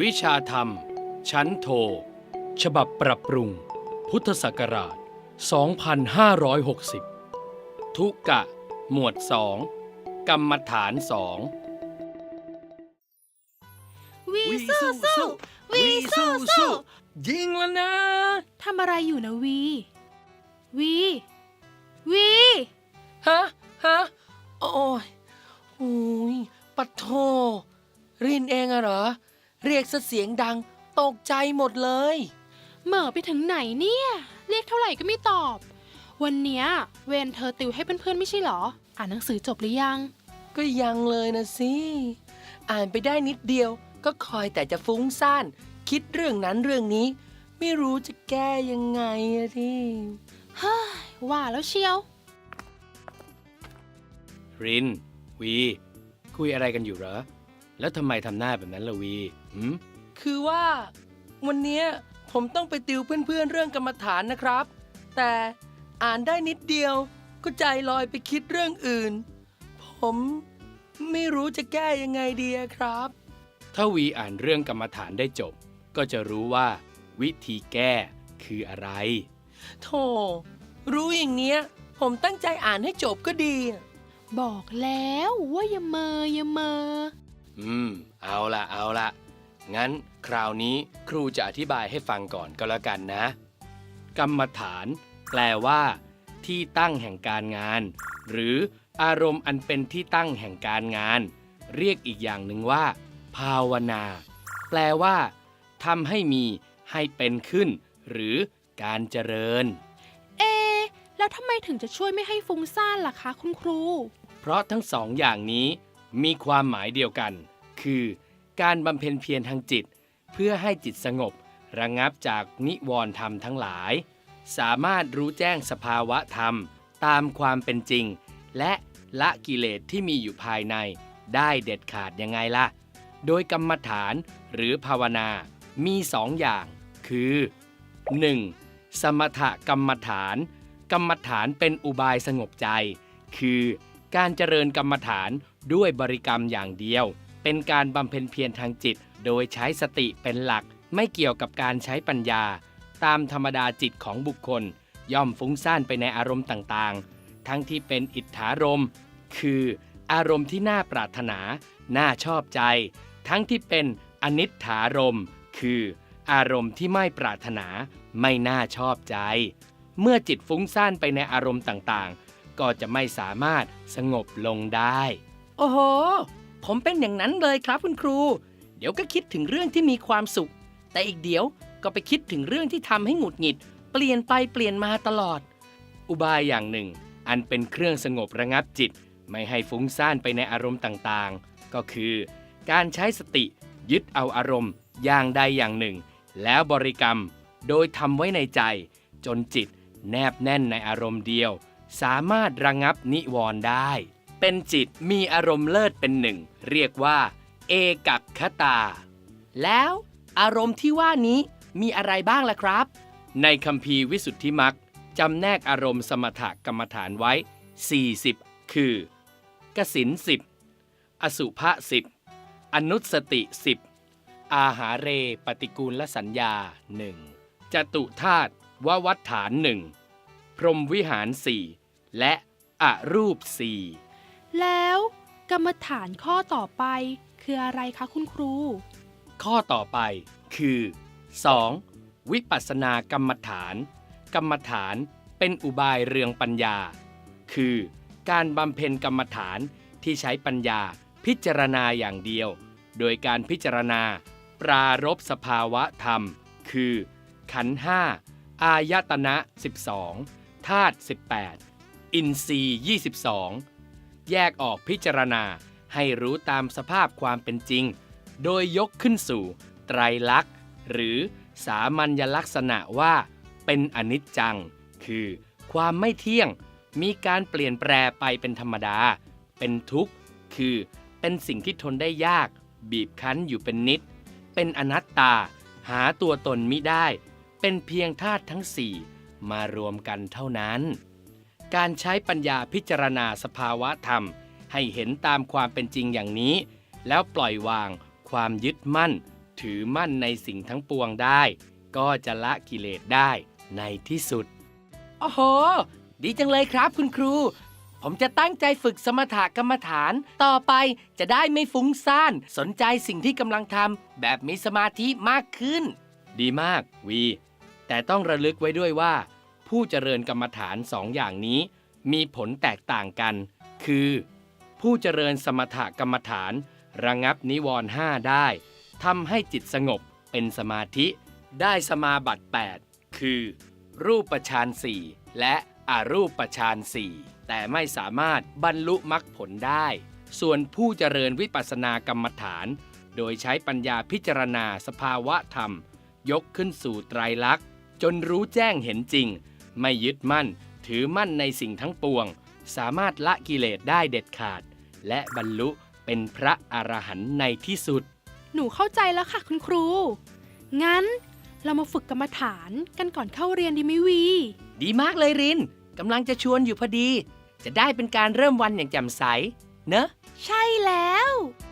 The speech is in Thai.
วิชาธรรม ชั้นโท ฉบับปรับปรุง พุทธศักราช 2560 ทุกะ หมวดสองกรรมฐานสองวีสู้สู้วีสู้สู้ยิงแล้วนะทำอะไรอยู่นะวี วี วี ฮะฮะโอ้ยโอ้ยปัดโทรินเองอะเหรอ เรียกซะเสียงดัง ตกใจหมดเลย เหม่อไปถึงไหนเนี่ย เรียกเท่าไหร่ก็ไม่ตอบ วันเนี้ยเวนเธอติวให้เพื่อนๆไม่ใช่เหรอ อ่านหนังสือจบหรือยัง ก็ยังเลยนะสิ อ่านไปได้นิดเดียว ก็คอยแต่จะฟุ้งซ่าน คิดเรื่องนั้นเรื่องนี้ ไม่รู้จะแก้ยังไงอะที่ว่าแล้วเชียว ริน วี คุยอะไรกันอยู่เหรอ แล้วทำไมทำหน้าแบบนั้นล่ะวีหืมคือว่าวันเนี้ยผมต้องไปติวเพื่อนๆเรื่องกรรมฐานนะครับ แต่อ่านได้นิดเดียวก็ใจลอยไปคิดเรื่องอื่น ผมไม่รู้จะแก้ยังไงดีอะครับ ถ้าวีอ่านเรื่องกรรมฐานได้จบ ก็จะรู้ว่า วิธีแก้คืออะไร โธ่รู้อย่างเนี้ย ผมตั้งใจอ่านให้จบก็ดีบอกแล้วว่าอย่าเมออย่าเมอ อืม เอาละเอาละงั้นคราวนี้ครูจะอธิบายให้ฟังก่อนก็แล้วกันนะ กรรมฐาน แปลว่า ที่ตั้งแห่งการงาน หรืออารมณ์อันเป็นที่ตั้งแห่งการงาน เรียกอีกอย่างหนึ่งว่า ภาวนา แปลว่าทำให้มีให้เป็นขึ้น หรือการเจริญ เอะแล้วทำไมถึงจะช่วยไม่ให้ฟุ้งซ่านล่ะคะคุณครู เพราะทั้งสองอย่างนี้ มีความหมายเดียวกัน คือ การบำเพ็ญเพียรทางจิต เพื่อให้จิตสงบ ระงับจากนิวรธรรมทั้งหลาย สามารถรู้แจ้งสภาวะธรรม ตามความเป็นจริง และละกิเลสที่มีอยู่ภายใน ได้เด็ดขาดยังไงล่ะ โดยกรรมฐานหรือภาวนามีสองอย่าง คือ 1. สมถกรรมฐาน กรรมฐานเป็นอุบายสงบใจ คือ การเจริญกรรมฐาน ด้วยบริกรรมอย่างเดียว เป็นการบำเพ็ญเพียรทางจิต โดยใช้สติเป็นหลัก ไม่เกี่ยวกับการใช้ปัญญา ตามธรรมดาจิตของบุคคล ย่อมฟุ้งซ่านไปในอารมณ์ต่างๆ ทั้งที่เป็นอิทธารมคืออารมณ์ที่น่าปรารถนา น่าชอบใจ ทั้งที่เป็นอนิถารมคือ อารมณ์ที่ไม่ปรารถนา ไม่น่าชอบใจ เมื่อจิตฟุ้งซ่านไปในอารมณ์ต่างๆ ก็จะไม่สามารถสงบลงได้ โอ้โห ผมเป็นอย่างนั้นเลยครับคุณครู เดี๋ยวก็คิดถึงเรื่องที่มีความสุข แต่อีกเดี๋ยวก็ไปคิดถึงเรื่องที่ทำให้หงุดหงิด เปลี่ยนไปเปลี่ยนมาตลอด อุบายอย่างหนึ่ง อันเป็นเครื่องสงบระงับจิต ไม่ให้ฟุ้งซ่านไปในอารมณ์ต่างๆ ก็คือ การใช้สติ ยึดเอาอารมณ์ อย่างใดอย่างหนึ่ง แล้วบริกรรม โดยทำไว้ในใจ จนจิต แนบแน่นในอารมณ์เดียว สามารถระงับนิวรณ์ได้ เป็นจิตมีอารมณ์เลิศเป็นหนึ่ง เรียกว่า เอกัคคตา แล้วอารมณ์ที่ว่านี้มีอะไรบ้างล่ะครับ ในคัมภีร์วิสุทธิมักจำแนกอารมณ์สมถกรรมฐานไว้ 40 คือกสินสิบอสุภะสิบอนุสติสิบอาหาเรปฏิกูลและสัญญาหนึ่งจตุธาตุววัฏฐานหนึ่งพรมวิหารสี่และอรูปสี่ แล้วกรรมฐานข้อต่อไปคืออะไรคะคุณครู ข้อต่อไปคือ 2. วิปัสสนากรรมฐาน กรรมฐานเป็นอุบายเรืองปัญญา คือการบำเพ็ญกรรมฐานที่ใช้ปัญญาพิจารณาอย่างเดียว โดยการพิจารณา ปรารบสภาวะธรรม คือ ขันห้าอายตนะ 12ธาตุ18 อินทรีย์22 แยกออกพิจารณา ให้รู้ตามสภาพความเป็นจริง โดยยกขึ้นสู่ ไตรลักษณ์ หรือสามัญลักษณะว่า เป็นอนิจจัง คือ ความไม่เที่ยง มีการเปลี่ยนแปลไปเป็นธรรมดา เป็นทุกข์ คือเป็นสิ่งที่ทนได้ยาก บีบคั้นอยู่เป็นนิด เป็นอนัตตา หาตัวตนมิได้ เป็นเพียงธาตุทั้งสี่มารวมกันเท่านั้น การใช้ปัญญาพิจารณาสภาวะธรรม ให้เห็นตามความเป็นจริงอย่างนี้ แล้วปล่อยวางความยึดมั่น ถือมั่นในสิ่งทั้งปวงได้ ก็จะละกิเลสได้ในที่สุด โอ้โห ดีจังเลยครับคุณครู ผมจะตั้งใจฝึกสมถกรรมฐาน ต่อไปจะได้ไม่ฟุ้งซ่าน สนใจสิ่งที่กำลังทำแบบมีสมาธิมากขึ้น ดีมากวี แต่ต้องระลึกไว้ด้วยว่า ผู้เจริญกรรมฐานสองอย่างนี้ มีผลแตกต่างกัน คือ ผู้เจริญสมถกรรมฐาน ระงับนิวรณ์ห้าได้ทำให้จิตสงบเป็นสมาธิ ได้สมาบัติ 8 คือ รูปฌานสี่และอรูปฌานสี่แต่ไม่สามารถบรรลุมรรคผลได้ ส่วนผู้เจริญวิปัสสนากรรมฐาน โดยใช้ปัญญาพิจารณาสภาวะธรรม ยกขึ้นสู่ไตรลักษณ์ จนรู้แจ้งเห็นจริง ไม่ยึดมั่น ถือมั่นในสิ่งทั้งปวง สามารถละกิเลสได้เด็ดขาด และบรรลุเป็นพระอรหันต์ในที่สุด หนูเข้าใจแล้วค่ะคุณครู งั้นเรามาฝึกกรรมฐานกันก่อนเข้าเรียนดีไหมวี ดีมากเลยรินกำลังจะชวนอยู่พอดี จะได้เป็นการเริ่มวันอย่างแจ่มใส เนอะ ใช่แล้วเ